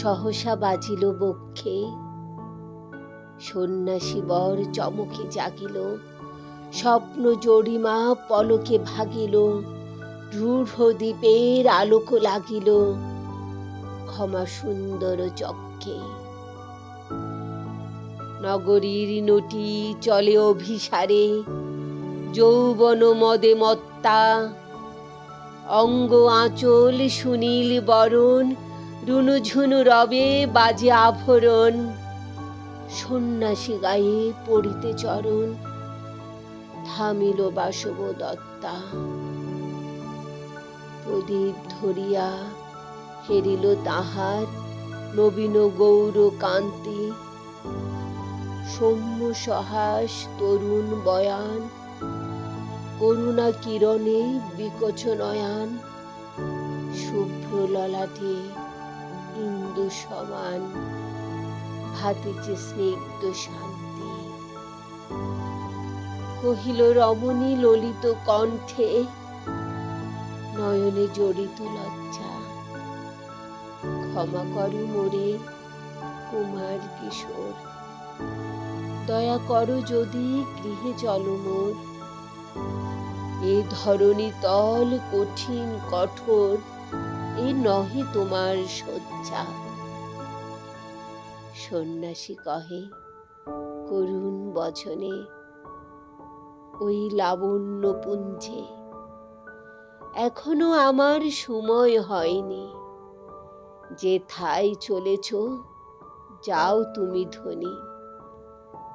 সহসা বাজিল বক্ষে। সন্ন্যাসী বর চমকে জাগিল। স্বপ্ন জড়িমা পলকে ভাগিল। রূঢ় দ্বীপের আলোক লাগিল। ক্ষমা সুন্দর চক্ষে। নগরীর নটি চলে অভিসারে। যৌবন মদে মত্তা। অঙ্গ আঁচল সুনীল বরণ রুনুঝুনু রবে বাজে আভরণ। সন্ন্যাসী গায়ে পড়িতে চরণ, থামিল বাসব দত্তা প্রদীপ ধরিয়া হেরিল তাহার নবীন গৌর কান্তি। সৌম্য সহাস তরুণ বয়ান, করুণা কিরণে বিকচ নয়ান। শুভ্র ললাটে ইন্দু সমান ভাতিছে স্নিগ্ধ শান্তি। কহিল, রমণী ললিত কণ্ঠে নয়নে জড়িত লজ্জা। ক্ষমা করু মোরে কুমার কিশোর। দয়া করো যদি গৃহে চলো মোর। এ ধরণী তল কঠিন কঠোর এ নহে তোমার শয্যা। সন্ন্যাসী কহে, করুণ বচনে, ওই লাবণ্য পুঞ্জে, এখনও আমার সময় হয়নি। যে থাই চলেছ, যাও তুমি ধনী।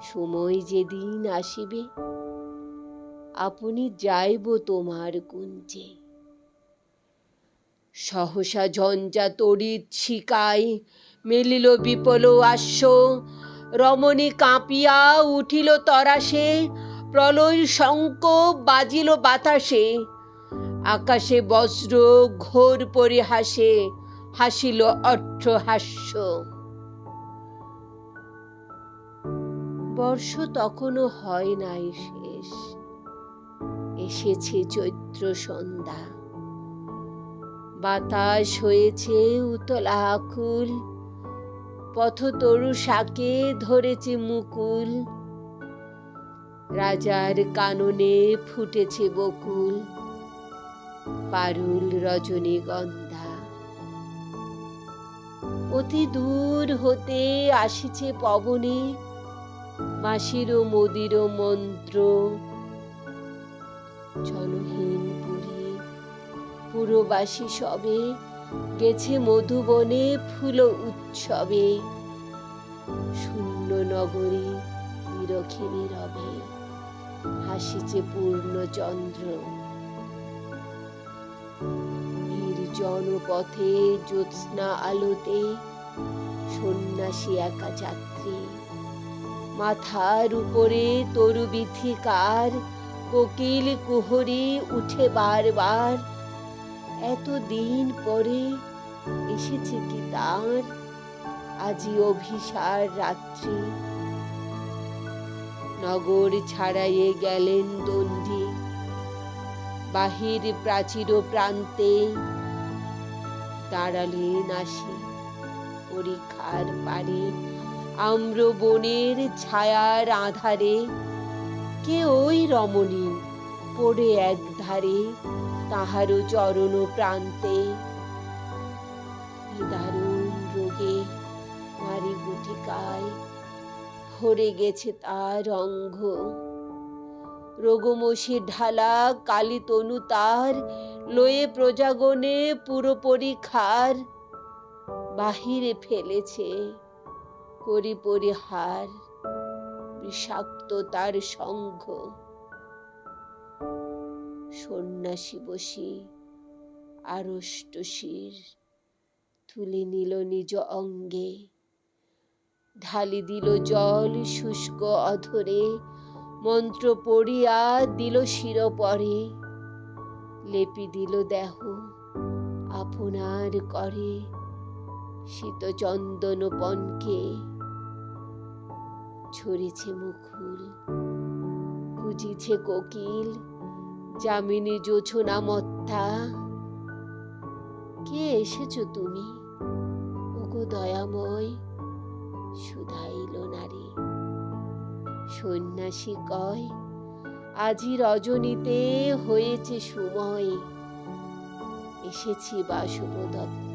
সময় যেদিন আসিবে, আপনি যাইব তোমার কুঞ্জে। সহসা ঝঞ্ঝা তড়িৎ শিকায়, মেলিল বিপল আশ্ব। রমণী কাঁপিয়া উঠিল তরাসে, প্রলয় শঙ্ক বাজিল বাতাসে। আকাশে বজ্র ঘোর পরিহাসে, হাসিল অট্টহাস্য বর্ষ তখনও হয় নাই শেষ, এসেছে চৈত্র সন্ধ্যা। বাতাস হয়েছে উতলা আকুল। পথতরু শাকে ধরেছে মুকুল। রাজার কাননে ফুটেছে বকুল। পারুল রজনীগন্ধা অতি দূর হতে আসিছে পবনে। বাঁশির মদির মন্ত্র। পুরী পুরবাসী সবে, গেছে মধুবনে ফুল উৎসবে। শূন্য নগরী নিরখিনী রবে হাসিছে পূর্ণ চন্দ্র। নির্জন পথে জ্যোৎস্না আলোতে সন্ন্যাসী একা যাত্রী। মাথার উপরে তরু বিথিকার কোকিল কুহরি উঠে বারবার এতদিন পরে এসেছে কি তার? আজি অভিসার রাত্রি। নগর ছাড়াইয়ে গেলেন দণ্ডী। বাহির প্রাচীর প্রান্তে দাঁড়ালেন আসি পরীক্ষার পারে। আম্র বনের ছায়ার আধারে কে ওই রমণী পড়ে এক ধারে তাহারও চরণ প্রান্তে। দারুণ রোগে মারি গুটিকায় ভরে গেছে তার অঙ্গ। রোগমসির ঢালা কালী তনু তার, লয়ে প্রজাগণে পুরো পরীক্ষার বাহিরে ফেলেছে করি পরিহার বিষাক্ত তার সঙ্ঘ সন্ন্যাসী বসি আড়ষ্ট শির তুলে নিল নিজ অঙ্গে। ঢালি দিল জল শুষ্ক অধরে, মন্ত্র পড়িয়া দিল শিরপরে লেপি দিল দেহ আপনার করে শীত চন্দন পনকে ঝরেছে মুকুল কুজিছে কোকিল যামিনী জোছনা মত্তা কে এসেছ তুমি? ওগো দয়াময় সুধাইল নারী। সন্ন্যাসী কয়, আজি রজনীতে হয়েছে সময়। এসেছি বাসুপদত্ত দত্ত